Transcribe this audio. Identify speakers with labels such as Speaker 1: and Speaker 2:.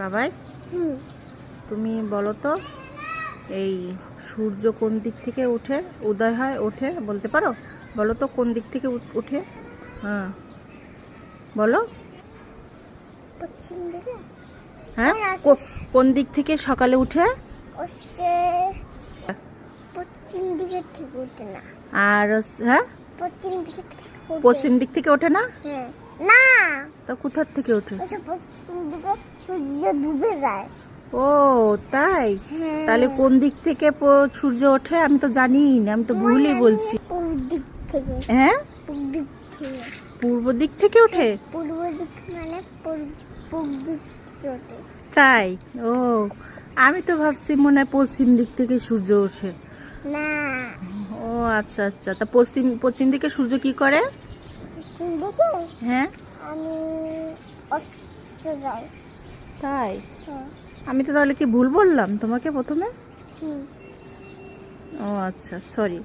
Speaker 1: বাবাই। তুমি বলো তো এই সূর্য কোন দিক থেকে উঠে উদয় হয় ওঠে বলতে পারো? বলো তো কোন দিক থেকে উঠ- উঠে? হ্যাঁ। বলো। হ্যাঁ কোন দিক থেকে সকালে উঠে?
Speaker 2: পশ্চিম দিকে ঠিক ওঠে না।
Speaker 1: আর হ্যাঁ?
Speaker 2: পশ্চিম দিকে ঠিক ওঠে।
Speaker 1: পশ্চিম দিক থেকে ওঠে না?
Speaker 2: হ্যাঁ। না।
Speaker 1: তা কোথার থেকে ওঠে?
Speaker 2: পশ্চিম দিকে সূর্য ডুবে যায়।
Speaker 1: ও তাই?
Speaker 2: হ্যাঁ।
Speaker 1: তাহলে কোন দিক থেকে সূর্য ওঠে? আমি তো জানি না আমি তো ভুলই বলছি।
Speaker 2: পূর্ব দিক থেকে।
Speaker 1: হ্যাঁ?
Speaker 2: পূর্ব দিক থেকে।
Speaker 1: পূর্ব দিক থেকে ওঠে?
Speaker 2: পূর্ব দিক মানে পূর্ব দিক ওঠে।
Speaker 1: তাই? ও আমি তো ভাবছি মনে হয় পশ্চিম দিক থেকে সূর্য ওঠে।
Speaker 2: না।
Speaker 1: ও আচ্ছা আচ্ছা। তা পশ্চিম পশ্চিম দিকে সূর্য কি করে? হ্যাঁ।
Speaker 2: আমি যাই।
Speaker 1: তাই?
Speaker 2: হ্যাঁ।
Speaker 1: আমি তো তাহলে কি ভুল বললাম তোমাকে প্রথমে? ও আচ্ছা সরি